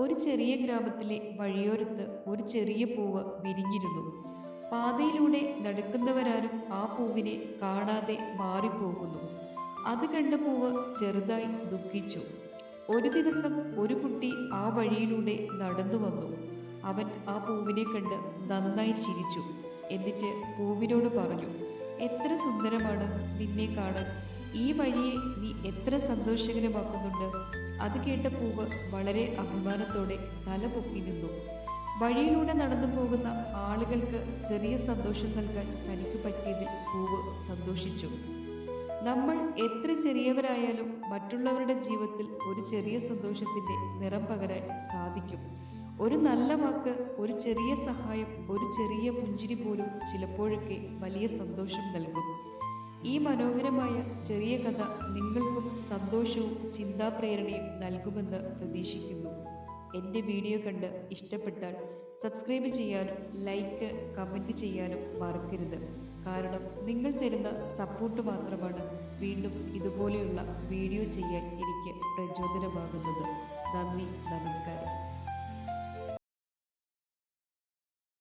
ഒരു ചെറിയ ഗ്രാമത്തിലെ വഴിയോരത്ത് ഒരു ചെറിയ പൂവ് വിരിഞ്ഞിരുന്നു. പാതയിലൂടെ നടക്കുന്നവരാരും ആ പൂവിനെ കാണാതെ മാറിപ്പോകുന്നു. അത് കണ്ട പൂവ് ചെറുതായി ദുഃഖിച്ചു. ഒരു ദിവസം ഒരു കുട്ടി ആ വഴിയിലൂടെ നടന്നു വന്നു. അവൻ ആ പൂവിനെ കണ്ട് നന്നായി ചിരിച്ചു. എന്നിട്ട് പൂവിനോട് പറഞ്ഞു എത്ര സുന്ദരമാണ് നിന്നെ കാണാൻ. ഈ വഴിയെ നീ എത്ര സന്തോഷകരമാക്കുന്നുണ്ട്. അത് കേട്ട പൂവ് വളരെ അഭിമാനത്തോടെ തല പൊക്കി നിന്നു. വഴിയിലൂടെ നടന്നു പോകുന്ന ആളുകൾക്ക് ചെറിയ സന്തോഷം നൽകാൻ തനിക്ക് പറ്റിയതിൽ പൂവ് സന്തോഷിച്ചു. നമ്മൾ എത്ര ചെറിയവരായാലും മറ്റുള്ളവരുടെ ജീവിതത്തിൽ ഒരു ചെറിയ സന്തോഷത്തിന്റെ നിറം പകരാൻ സാധിക്കും. ഒരു നല്ല വാക്ക് ഒരു ചെറിയ സഹായം ഒരു ചെറിയ പുഞ്ചിരി പോലും ചിലപ്പോഴൊക്കെ വലിയ സന്തോഷം നൽകും. ഈ മനോഹരമായ ചെറിയ കഥ നിങ്ങൾക്കും സന്തോഷവും ചിന്താപ്രേരണയും നൽകുമെന്ന് പ്രതീക്ഷിക്കുന്നു. എന്റെ വീഡിയോ കണ്ട് ഇഷ്ടപ്പെട്ടാൽ സബ്സ്ക്രൈബ് ചെയ്യാനും ലൈക്ക് കമന്റ് ചെയ്യാനും മറക്കരുത്. കാരണം നിങ്ങൾ തരുന്ന സപ്പോർട്ട് മാത്രമാണ് വീണ്ടും ഇതുപോലെയുള്ള വീഡിയോ ചെയ്യാൻ എനിക്ക് പ്രചോദനമാകുന്നത്. നന്ദി നമസ്കാരം.